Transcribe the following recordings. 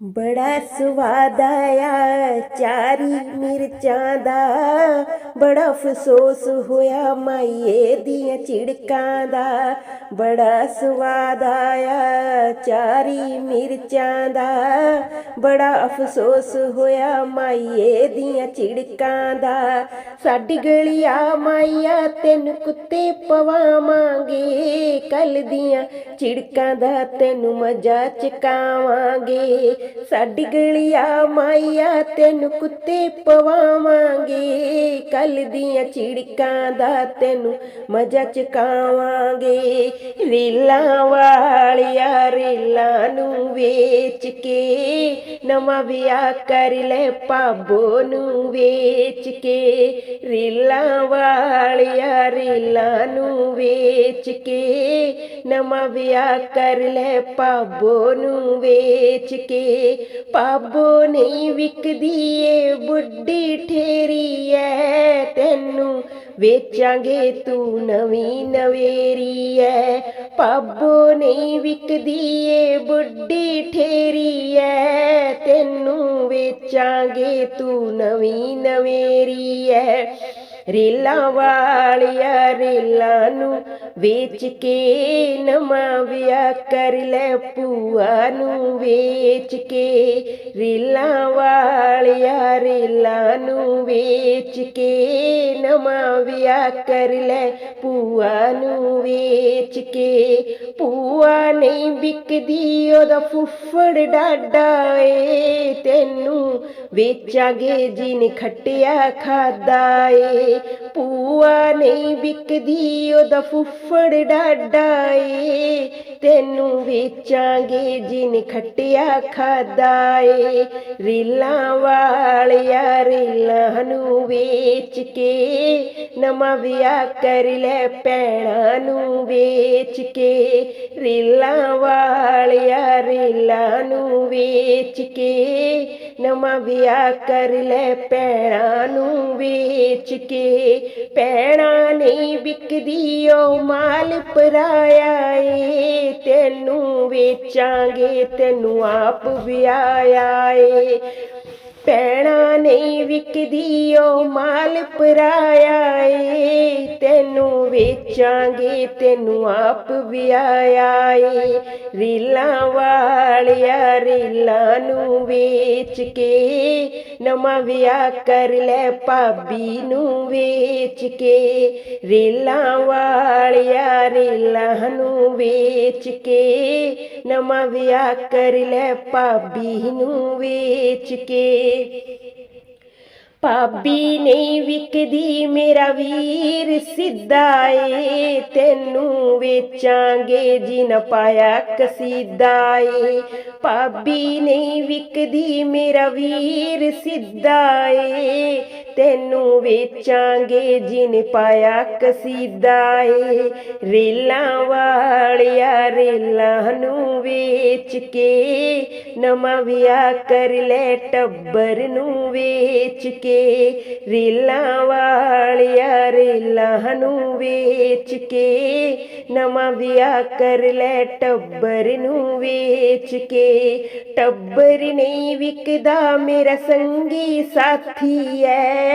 ਬੜਾ ਸਵਾਦ ਆਇਆ ਚਾਰੀ ਮਿਰਚਾਂ ਦਾ ਬੜਾ ਅਫਸੋਸ ਹੋਇਆ ਮਾਈਏ ਦੀਆਂ ਝਿੜਕਾਂ ਦਾ। ਬੜਾ ਸਵਾਦ ਆਇਆ ਚਾਰੀ ਮਿਰਚਾਂ ਦਾ। ਬੜਾ ਅਫਸੋਸ ਹੋਇਆ ਮਾਈਏ ਦੀਆਂ ਝਿੜਕਾਂ ਦਾ। ਸਾਡੀ ਗਲੀਆ ਮਾਈਆ ਤੈਨੂੰ ਕੁੱਤੇ ਪਵਾਵਾਂਗੇ ਕੱਲ ਦੀਆਂ ਝਿੜਕਾਂ ਦਾ ਤੈਨੂੰ ਮਜ਼ਾ ਚਕਾਵਾਂਗੇ। ਸਾਡੀ ਗਲੀਆ ਮਾਈਆ ਤੈਨੂੰ ਕੁੱਤੇ ਪਵਾਵਾਂਗੇ ਕੱਲ ਦੀਆਂ ਚਿੜਕਾਂ ਦਾ ਤੈਨੂੰ ਮਜ਼ਾ ਚਕਾਵਾਂਗੇ। ਰੀਲਾਂ ਵਾਲਿਆ ਰੀਲਾਂ ਨੂੰ ਵੇਚ ਕੇ ਨਵਾਂ ਵਿਆਹ ਕਰ ਲੈ ਭਾਬੋ ਨੂੰ ਵੇਚ ਕੇ। ਰੀਲਾਂ ਵਾਲਿਆ ਰੀਲਾਂ ਨੂੰ ਵੇਚ ਕੇ ਨਵਾਂ ਵਿਆਹ ਕਰ ਲੈ ਭਾਬੋ ਨੂੰ ਵੇਚ ਕੇ। ਭਾਬੋ ਨਹੀਂ ਵਿਕਦੀ ਏ, ਬੁੱਢੀ ਠੇਰੀ ਐ। ਤੈਨੂੰ ਵੇਚਾਂਗੇ ਤੂੰ ਨਵੀਂ ਨਵੇਰੀ ਐ ਭਾਬੋ ਨਹੀਂ ਵਿਕਦੀ ਏ, ਬੁੱਢੀ ਠੇਰੀ ਐ ਤੈਨੂੰ ਵੇਚਾਂਗੇ ਤੂੰ ਨਵੀਂ ਨਵੇਰੀ ਐ ਰੇਲਾਂ ਵਾਲਿਆ ਰੇਲਾਂ ਨੂੰ ਵੇਚ ਕੇ ਨਵਾਂ ਵਿਆਹ ਕਰ ਲੈ ਭੂਆ ਨੂੰ, ਵੇਚ ਕੇ ਰੀਲਾਂ ਵਾਲਿਆ, ਰੀਲਾਂ ਨੂੰ ਵੇਚ ਕੇ ਨਵਾਂ ਵਿਆਹ ਕਰ ਲੈ ਭੂਆ ਨੂੰ, ਵੇਚ ਕੇ ਭੂਆ ਨਹੀਂ ਵਿਕਦੀ, ਉਹਦਾ ਫੁੱਫੜ ਡਾਡਾ ਏ। ਤੈਨੂੰ ਵੇਚਾਂਗੇ, ਜਿਨ ਖੱਟਿਆ ਖਾਦਾ ਏ। ਭੂਆ ਨਹੀਂ ਵਿਕਦੀ ਉਹਦਾ ਫੁੱਫੜ ਡਾਡਾ ਏ। ਤੈਨੂੰ ਵੇਚਾਂਗੇ ਜਿਨ ਖੱਟਿਆ ਖਾਦਾ ਏ। ਰੀਲਾਂ ਵਾਲਿਆ ਰੀਲਾਂ ਨੂੰ ਵੇਚ ਕੇ ਨਵਾਂ ਵਿਆਹ ਕਰ ਲੈ ਪੈਣਾ ਨੂੰ ਵੇਚ ਕੇ। ਰੀਲਾਂ ਵਾਲਿਆ ਰੀਲਾਂ ਨੂੰ ਵੇਚ ਕੇ ਨਵਾਂ ਵਿਆਹ ਕਰ ਲੈ ਪੈਣਾ ਨੂੰ ਵੇਚ ਕੇ। ਪੈਣਾ ਨਹੀਂ ਵਿਕਦੀ ਉਹ ਮਾਲ ਪਰਾਇਆ ਏ। ਤੈਨੂੰ ਵੇਚਾਂਗੇ, ਤੈਨੂੰ ਆਪ ਵਿਆਹ ਏ। ਪੈਣਾ ਨਹੀਂ ਵਿਕਦੀ ਉਹ ਮਾਲ ਪਰਾਇਆ ਏ ਤੈਨੂੰ ਵੇਚਾਂਗੇ, ਤੈਨੂੰ ਆਪ ਵਿਆਹਿਆ ਏ ਰੀਲਾਂ ਵਾਲਿਆ, ਰੀਲਾਂ ਨੂੰ ਵੇਚ ਕੇ ਨਵਾਂ ਵਿਆਹ ਕਰ ਲੈ, ਭਾਬੀ ਨੂੰ ਵੇਚ ਕੇ। ਰੀਲਾਂ ਵਾਲਿਆ, ਰੀਲਾਂ ਨੂੰ ਵੇਚ ਕੇ ਨਵਾਂ ਵਿਆਹ ਕਰ ਲੈ, ਭਾਬੀ ਨੂੰ ਵੇਚ ਕੇ। ਭਾਬੀ ਨਹੀਂ ਵਿਕਦੀ, ਮੇਰਾ ਵੀਰ ਸਿੱਧਾ ਏ। ਤੈਨੂੰ ਵੇਚਾਂਗੇ ਜਿਨ ਪਾਇਆ ਕਸੀਦਾ ਏ। ਭਾਬੀ ਨਹੀਂ ਵਿਕਦੀ, ਮੇਰਾ ਵੀਰ ਸਿੱਧਾ ਏ। ਤੈਨੂੰ ਵੇਚਾਂਗੇ ਜਿਨ ਪਾਇਆ ਕਸੀਦਾ ਏ। ਰੇਲਾਂ ਵਾਲਿਆ ਰੇਲਾਂ ਨੂੰ ਵੇਚ ਕੇ ਨਵਾਂ ਵਿਆਹ ਕਰ ਲੈ, ਟੱਬਰ ਨੂੰ ਵੇਚ ਕੇ। ਰੇਲਾਂ ਵਾਲਿਆ ਰੇਲਾਂ ਨੂੰ ਵੇਚ ਕੇ ਨਵਾਂ ਵਿਆਹ ਕਰ ਲੈ, ਟੱਬਰ ਨੂੰ ਵੇਚ ਕੇ। ਟੱਬਰ ਨਹੀਂ ਵਿਕਦਾ ਮੇਰਾ ਸੰਗੀ ਸਾਥੀ ਐ।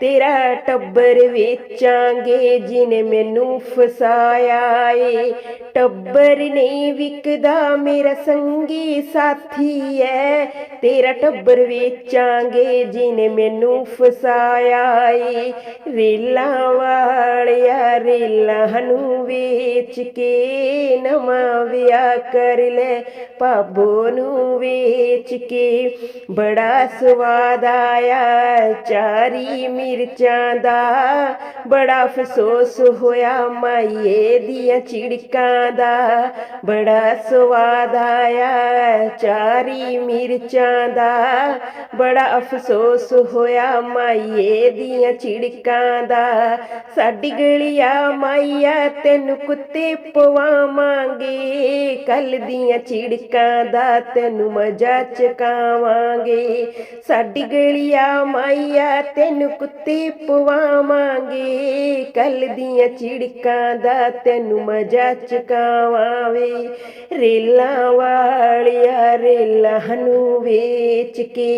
ਤੇਰਾ ਟੱਬਰ ਵੇਚਾਂਗੇ, ਜਿਨੇ ਮੈਨੂੰ ਫਸਾਇਆ ਏ। ਟੱਬਰ ਨਹੀਂ ਵਿਕਦਾ ਮੇਰਾ ਸੰਗੀ ਸਾਥੀ ਐ। ਤੇਰਾ ਟੱਬਰ ਵੇਚਾਂਗੇ, ਜਿਨੇ ਮੈਨੂੰ ਫਸਾਇਆ ਏ। ਰੇਲਾਂ ਵਾਲਿਆ, ਰੇਲਾਂ ਨੂੰ ਵੇਚ ਕੇ ਨਵਾਂ ਵਿਆਹ ਕਰ ਲੈ। ਭਾਬੋ ਨੂੰ ਵੇਚ ਕੇ ਬੜਾ ਸਵਾਦ ਆਇਆ ਚਾਰੀ ਮਿਰਚਾਂ ਦਾ ਬੜਾ ਅਫਸੋਸ ਹੋਇਆ ਮਾਈਏ ਦੀਆਂ ਚਿੜਕਾਂ ਦਾ। ਬੜਾ ਸਵਾਦ ਆਇਆ ਚਾਰੀ ਮਿਰਚਾਂ ਦਾ। ਬੜਾ ਅਫਸੋਸ ਹੋਇਆ ਮਾਈਏ ਦੀਆਂ ਚਿੜਕਾਂ ਦਾ। ਸਾਡੀ ਗਲੀਆ ਮਾਈਆ ਤੈਨੂੰ ਕੁੱਤੇ ਪਵਾਵਾਂਗੇ। ਕੱਲ ਦੀਆਂ ਚਿੜਕਾਂ ਦਾ ਤੈਨੂੰ ਮਜ਼ਾ ਚਕਾਵਾਂਗੇ। ਸਾਡੀ ਗਲੀਆ ਮਾਈਆ ਤੈਨੂੰ ਕੁੱਤੀ ਪਵਾਵਾਂਗੇ। ਕੱਲ ਦੀਆਂ ਚਿੜਕਾਂ ਦਾ ਤੈਨੂੰ ਮਜ਼ਾ ਚਕਾਵਾਂ ਵੇ ਰੇਲਾਂ ਵਾਲਿਆ ਰੇਲਾਂ ਨੂੰ ਵੇਚ ਕੇ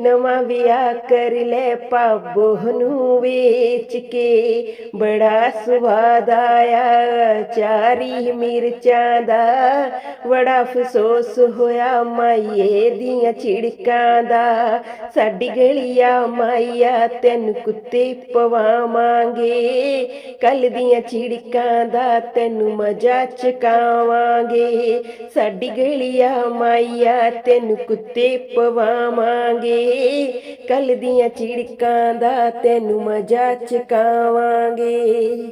ਨਵਾਂ ਵਿਆਹ ਕਰ ਲੈ ਪਾਬੋ ਨੂੰ ਵੇਚ ਕੇ। ਬੜਾ ਸਵਾਦ ਆਇਆ ਚਾਰੀ ਮਿਰਚਾਂ ਦਾ। ਬੜਾ ਅਫਸੋਸ ਹੋਇਆ ਮਾਈਏ ਦੀਆਂ ਚਿੜਕਾਂ ਦਾ। ਸਾਡੀ ਗਲੀਆ ਮਾਈਆ ਤੈਨੂੰ ਕੁੱਤੇ ਪਵਾਵਾਂਗੇ। ਕੱਲ ਦੀਆਂ ਛਿੜਕਾਂ ਦਾ ਤੈਨੂੰ ਮਜ਼ਾ ਚਕਾਵਾਂਗੇ। ਸਾਡੀ ਗਲੀਆ ਮਾਈਆ, ਤੈਨੂੰ ਕੁੱਤੇ ਪਵਾਵਾਂਗੇ। ਕੱਲ ਦੀਆਂ ਛਿੜਕਾਂ ਦਾ ਤੈਨੂੰ ਮਜ਼ਾ ਚਕਾਵਾਂਗੇ।